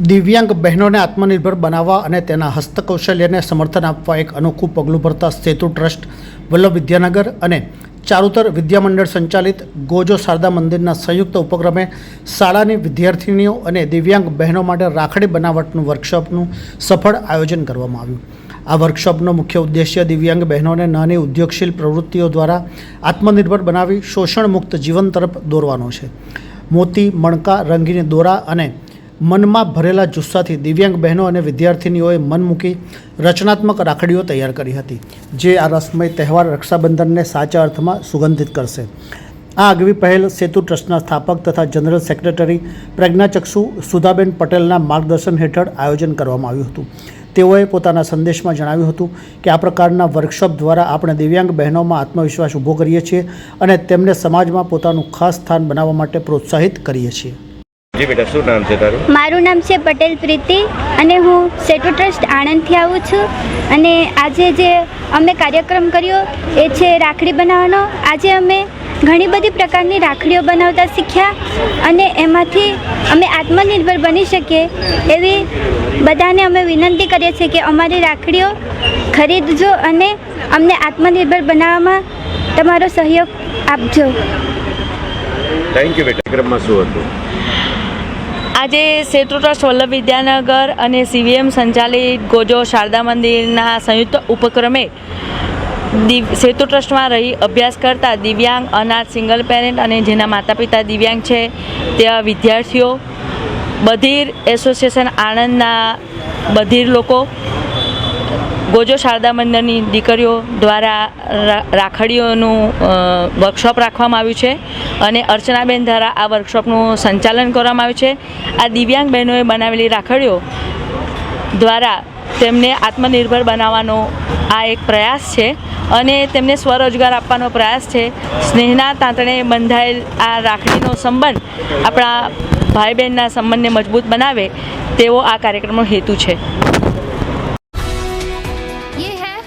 દિવ્યાંગ બહેનોને આત્મનિર્ભર બનાવવા અને તેના હસ્તકૌશલ્યને સમર્થન આપવા એક અનોખું પગલું ભરતા સેતુ ટ્રસ્ટ, વલ્લભ વિદ્યાનગર અને ચારુતર વિદ્યામંડળ સંચાલિત ગોજો શારદા મંદિરના સંયુક્ત ઉપક્રમે શાળાની વિદ્યાર્થિનીઓ અને દિવ્યાંગ બહેનો માટે રાખડી બનાવટનું વર્કશોપનું સફળ આયોજન કરવામાં આવ્યું. આ વર્કશોપનો મુખ્ય ઉદ્દેશ્ય દિવ્યાંગ બહેનોને નાની ઉદ્યોગશીલ પ્રવૃત્તિઓ દ્વારા આત્મનિર્ભર બનાવી શોષણ મુક્ત જીવન તરફ દોરવાનો છે. મોતી, મણકા, રંગીન દોરા અને મનમાં ભરેલા જુસ્સાથી દિવ્યાંગ બહેનો અને વિદ્યાર્થિનીઓએ મન મૂકી રચનાત્મક રાખડીઓ તૈયાર કરી હતી, જે આ રસમય તહેવાર રક્ષાબંધનને સાચા અર્થમાં સુગંધિત કરશે. આ આગવી પહેલ સેતુ ટ્રસ્ટના સ્થાપક તથા જનરલ સેક્રેટરી પ્રજ્ઞાચક્ષુ સુધાબેન પટેલના માર્ગદર્શન હેઠળ આયોજન કરવામાં આવ્યું હતું. તેઓએ પોતાના સંદેશમાં જણાવ્યું હતું કે આ પ્રકારના વર્કશોપ દ્વારા આપણે દિવ્યાંગ બહેનોમાં આત્મવિશ્વાસ ઊભો કરીએ છીએ અને તેમને સમાજમાં પોતાનું ખાસ સ્થાન બનાવવા માટે પ્રોત્સાહિત કરીએ છીએ. જી બેટા શું નામ છે તારું? મારું નામ છે પટેલ પ્રીતિ અને હું સેટુ ટ્રસ્ટ આણંદથી આવું છું. અને આજે જે અમે કાર્યક્રમ કર્યો એ છે રાખડી બનાવવાનો. આજે અમે ઘણી બધી પ્રકારની રાખડીઓ બનાવતા શીખ્યા અને એમાંથી અમે આત્મનિર્ભર બની શકીએ એવી બધાને અમે વિનંતી કરીએ છીએ કે અમારી રાખડીઓ ખરીદજો અને અમને આત્મનિર્ભર બનાવવામાં તમારો સહયોગ આપજો. થેન્ક યુ બેટા કાર્યક્રમમાં શું હતું? આજે સેતુ ટ્રસ્ટ વલ્લભ વિદ્યાનગર અને સીવીએમ સંચાલિત ગોજો શારદા મંદિરના સંયુક્ત ઉપક્રમે સેતુ ટ્રસ્ટમાં રહી અભ્યાસ કરતા દિવ્યાંગ, અનાથ, સિંગલ પેરેન્ટ અને જેના માતા પિતા દિવ્યાંગ છે, તેવા વિદ્યાર્થીઓ, બધીર એસોસિએશન આણંદના બધીર લોકો ગોજો શારદા મંદિરની દીકરીઓ દ્વારા રાખડીઓનું વર્કશોપ રાખવામાં આવ્યું છે અને અર્ચનાબેન દ્વારા આ વર્કશોપનું સંચાલન કરવામાં આવ્યું છે. આ દિવ્યાંગ બહેનોએ બનાવેલી રાખડીઓ દ્વારા તેમને આત્મનિર્ભર બનાવવાનો આ એક પ્રયાસ છે અને તેમને સ્વરોજગાર આપવાનો પ્રયાસ છે. સ્નેહના તાંતણે બંધાયેલ આ રાખડીનો સંબંધ આપણા ભાઈ બહેનના સંબંધને મજબૂત બનાવે તેવો આ કાર્યક્રમનો હેતુ છે.